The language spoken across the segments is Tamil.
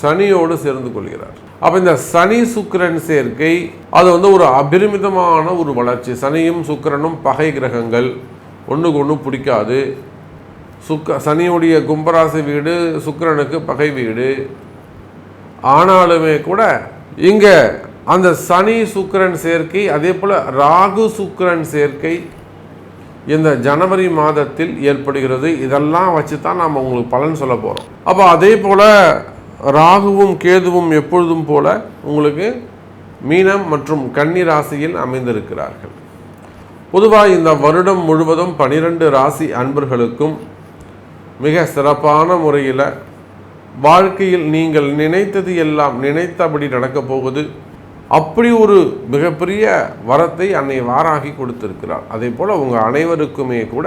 சனியோடு சேர்ந்து கொள்கிறார். அப்போ இந்த சனி சுக்கிரன் சேர்க்கை அது வந்து ஒரு அபரிமிதமான ஒரு வளர்ச்சி. சனியும் சுக்கிரனும் பகை கிரகங்கள் ஒன்றுக்கு ஒன்று பிடிக்காது. சுக்க சனியுடைய கும்பராசி வீடு சுக்கிரனுக்கு பகை வீடு. ஆனாலுமே கூட இங்கே அந்த சனி சுக்கிரன் சேர்க்கை அதே போல் ராகு சுக்கிரன் சேர்க்கை இந்த ஜனவரி மாதத்தில் ஏற்படுகிறது. இதெல்லாம் வச்சு தான் நாம் உங்களுக்கு பலன் சொல்ல போகிறோம் அப்போ அதே போல் ராகுவும் கேதுவும் எப்பொழுதும் போல உங்களுக்கு மீனம் மற்றும் கன்னி ராசியில் அமைந்திருக்கிறார்கள். பொதுவாக இந்த வருடம் முழுவதும் பனிரெண்டு ராசி அன்பர்களுக்கும் மிக சிறப்பான முறையில் வாழ்க்கையில் நீங்கள் நினைத்தது எல்லாம் நினைத்தபடி நடக்கப் போகுது. அப்படி ஒரு மிகப்பெரிய வரத்தை அன்னை வாராகி கொடுத்திருக்கிறார் அதே போல் உங்கள் அனைவருக்குமே கூட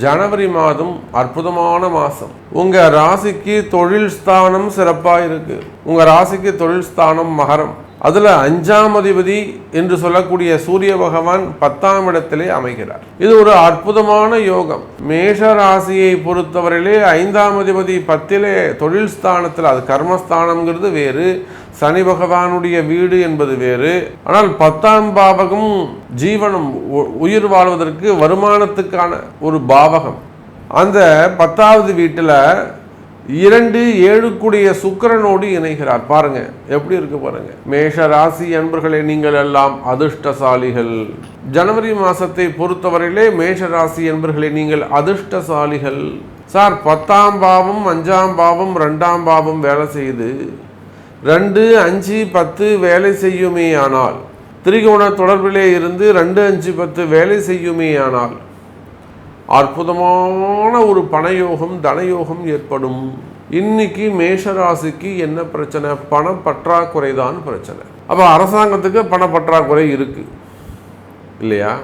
ஜனவரி மாதம் அற்புதமான மாதம். உங்கள் ராசிக்கு தொழில் ஸ்தானம் சிறப்பாக இருக்குது உங்கள் ராசிக்கு தொழில் ஸ்தானம் மகரம். அதில் அஞ்சாம் அதிபதி என்று சொல்லக்கூடிய சூரிய பகவான் பத்தாம் இடத்திலே அமைகிறார். இது ஒரு அற்புதமான யோகம். மேஷ ராசியை பொறுத்தவரையிலே ஐந்தாம் அதிபதி பத்திலே தொழில் ஸ்தானத்தில் அது கர்மஸ்தானம்ங்கிறது வேறு. சனி பகவானுடைய வீடு என்பது வேறு. ஆனால் பத்தாம் பாவகம் ஜீவனம் உ- உயிர் வாழ்வதற்கு வருமானத்துக்கான ஒரு பாவகம். அந்த பத்தாவது வீட்டில் இரண்டு ஏழுக்குடைய சுக்கிரனோடு இணைகிறார். பாருங்க எப்படி இருக்கு பாருங்க. மேஷ ராசி அன்பர்களே நீங்கள் எல்லாம் அதிர்ஷ்டசாலிகள். ஜனவரி மாசத்தை பொறுத்தவரையிலே மேஷ ராசி அன்பர்களே நீங்கள் அதிர்ஷ்டசாலிகள். சார் பத்தாம் பாவம் அஞ்சாம் பாவம் ரெண்டாம் பாவம் வேலை செய்யுது. ரெண்டு அஞ்சு பத்து வேலை செய்யுமே ஆனால் திரிகோண தொடர்பிலே இருந்து ரெண்டு அஞ்சு பத்து வேலை செய்யுமே ஆனால் அற்புதமான ஒரு பணயோகம் தனயோகம் ஏற்படும். இன்னைக்கு மேஷராசிக்கு என்ன பிரச்சனை? பண பற்றாக்குறை தான் பிரச்சனை. அப்போ அரசாங்கத்துக்கு பண பற்றாக்குறை இருக்கு. இல்லையா?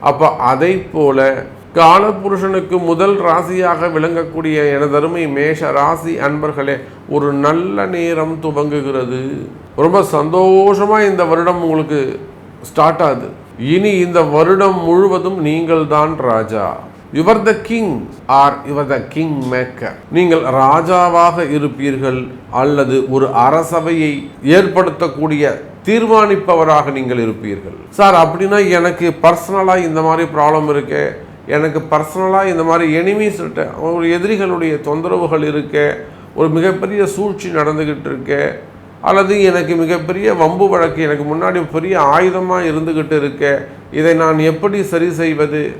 அப்போ அதை போல காலபுருஷனுக்கு முதல் ராசியாக விளங்கக்கூடிய எனதருமை மேஷ ராசி அன்பர்களே ஒரு நல்ல நேரம் துவங்குகிறது. ரொம்ப சந்தோஷமாக இந்த வருடம் உங்களுக்கு ஸ்டார்ட் ஆகுது. இனி இந்த வருடம் முழுவதும் நீங்கள் தான் ராஜா you're the king or you're the king maker நீங்கள் ராஜாவாக இருப்பீர்கள் அல்லது ஒரு அரசவையை ஏற்படுத்தக்கூடிய தீர்மானிப்பவராக நீங்கள் இருப்பீர்கள். சார் அப்படின்னா எனக்கு பர்சனலாக இந்த மாதிரி ப்ராப்ளம் இருக்கே. எனக்கு பர்சனலாக இந்த மாதிரி எனிமீஸ் ஒரு எதிரிகளுடைய தொந்தரவுகள் இருக்கே. ஒரு மிகப்பெரிய சூழ்ச்சி நடந்துக்கிட்டு இருக்கே. அல்லது எனக்கு மிகப்பெரிய வம்பு வழக்கு எனக்கு முன்னாடி பெரிய ஆயுதமாக இருந்துக்கிட்டு இருக்க இதை நான் எப்படி சரி செய்வது?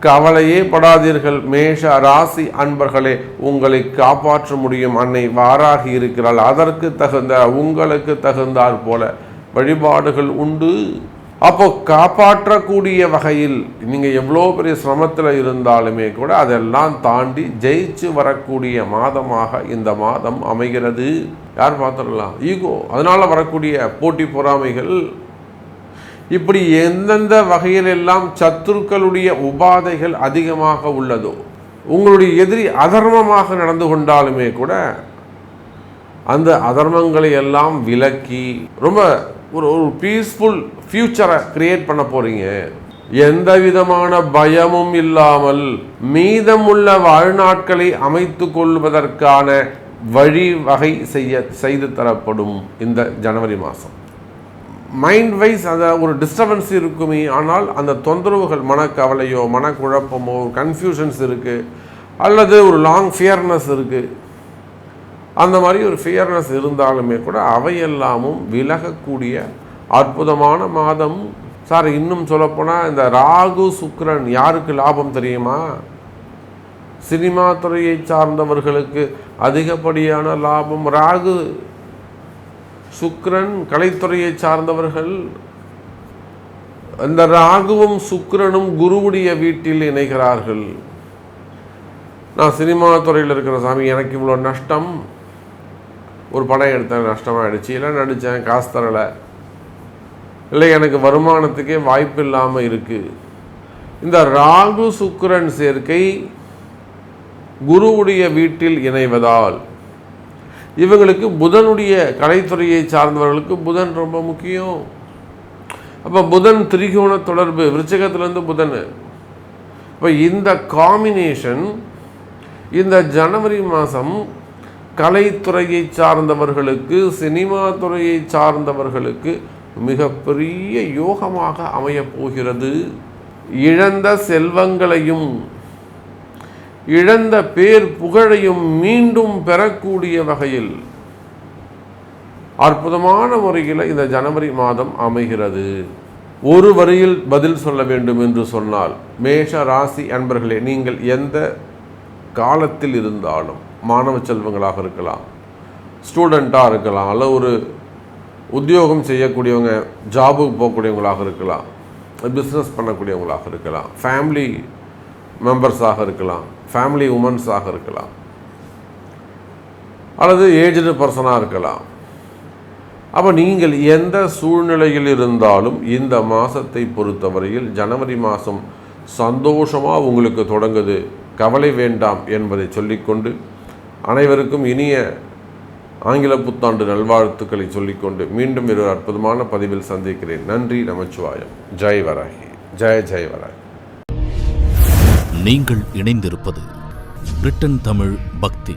கவலையே படாதீர்கள். மேஷ ராசி அன்பர்களே உங்களை காப்பாற்ற முடியும். அன்னை வாராகி இருக்கிறாள். அதற்கு தகுந்த உங்களுக்கு தகுந்தாற் போல வழிபாடுகள் உண்டு. அப்போ காப்பாற்றக்கூடிய வகையில் நீங்கள் எவ்வளோ பெரிய சிரமத்தில் இருந்தாலுமே கூட அதெல்லாம் தாண்டி ஜெயிச்சு வரக்கூடிய மாதமாக இந்த மாதம் அமைகிறது. யார் பார்த்துடலாம் ஈகோ அதனால் வரக்கூடிய போட்டி பொறாமைகள். இப்படி எந்தெந்த வகையிலெல்லாம் சத்துருக்களுடைய உபாதைகள் அதிகமாக உள்ளதோ உங்களுடைய எதிரி அதர்மமாக நடந்து கொண்டாலுமே கூட அந்த அதர்மங்களை எல்லாம் விலக்கி ரொம்ப ஒரு ஒரு பீஸ்ஃபுல் ஃப்யூச்சரை கிரியேட் பண்ண போறீங்க. எந்த விதமான பயமும் இல்லாமல் மீதமுள்ள வாழ்நாட்களை அமைத்து கொள்வதற்கான வழிவகை செய்ய செய்து தரப்படும் இந்த ஜனவரி மாதம் மைண்ட் வைஸ் அந்த ஒரு டிஸ்டர்பன்ஸ் இருக்குமே ஆனால் அந்த தொந்தரவுகள் மனக்கவலையோ மனக்குழப்பமோ கன்ஃபியூஷன்ஸ் இருக்குது அல்லது ஒரு லாங் ஃபியர்னஸ் இருக்குது அந்த மாதிரி ஒரு ஃபியர்னஸ் இருந்தாலுமே கூட அவையெல்லாமும் விலகக்கூடிய அற்புதமான மாதம். சார் இன்னும் சொல்லப்போனால் இந்த ராகு சுக்ரன் யாருக்கு லாபம் தெரியுமா? சினிமா துறையை சார்ந்தவர்களுக்கு அதிகப்படியான லாபம். ராகு சுக்ரன் கலைத்துறையை சார்ந்தவர்கள். அந்த ராகுவும் சுக்ரனும் குருவுடைய வீட்டில் இணைகிறார்கள். நான் சினிமா துறையில் இருக்கிற சாமி எனக்கு இவ்வளோ நஷ்டம். ஒரு படம் எடுத்தேன் நஷ்டமாயிடுச்சு. இல்லை நடித்தேன் காசு தரலை. இல்லை எனக்கு வருமானத்துக்கே வாய்ப்பு இல்லாமல் இருக்குது இந்த ராகு சுக்கிரன் சேர்க்கை குருவுடைய வீட்டில் இணைவதால் இவங்களுக்கு புதனுடைய கலைத்துறையை சார்ந்தவர்களுக்கு புதன் ரொம்ப முக்கியம். அப்போ புதன் திரிகோண தொடர்பு விருச்சகத்திலேருந்து புதன். இப்போ இந்த காம்பினேஷன் இந்த ஜனவரி மாதம் கலைத்துறையை சார்ந்தவர்களுக்கு சினிமா துறையை சார்ந்தவர்களுக்கு மிகப்பெரிய யோகமாக அமையப்போகிறது இழந்த செல்வங்களையும் இழந்த பேர் புகழையும் மீண்டும் பெறக்கூடிய வகையில் அற்புதமான முறையில் இந்த ஜனவரி மாதம் அமைகிறது. ஒரு வரியில் பதில் சொல்ல வேண்டும் என்று சொன்னால் மேஷ ராசி அன்பர்களே நீங்கள் எந்த காலத்தில் இருந்தாலும் மாணவ செல்வங்களாக இருக்கலாம் ஸ்டூடெண்ட்டாக இருக்கலாம் அல்ல ஒரு உத்தியோகம் செய்யக்கூடியவங்க ஜாபுக்கு போகக்கூடியவங்களாக இருக்கலாம் பிஸ்னஸ் பண்ணக்கூடியவங்களாக இருக்கலாம் ஃபேமிலி மெம்பர்ஸாக இருக்கலாம் ஃபேமிலி உமன்ஸாக இருக்கலாம் அல்லது ஏஜ்டு பர்சனாக இருக்கலாம். அப்போ நீங்கள் எந்த சூழ்நிலையில் இருந்தாலும் இந்த மாதத்தை பொறுத்தவரையில் ஜனவரி மாதம் சந்தோஷமாக உங்களுக்கு தொடங்குது. கவலை வேண்டாம் என்பதை சொல்லிக்கொண்டு அனைவருக்கும் இனிய ஆங்கில புத்தாண்டு நல்வாழ்த்துக்களை சொல்லிக்கொண்டு மீண்டும் ஒரு அற்புதமான பதிவில் சந்திக்கிறேன். நன்றி நமச்சிவாயம். ஜெய் வராகி. ஜெய ஜெய் வராகி. நீங்கள் இணைந்திருப்பது பிரிட்டன் தமிழ் பக்தி.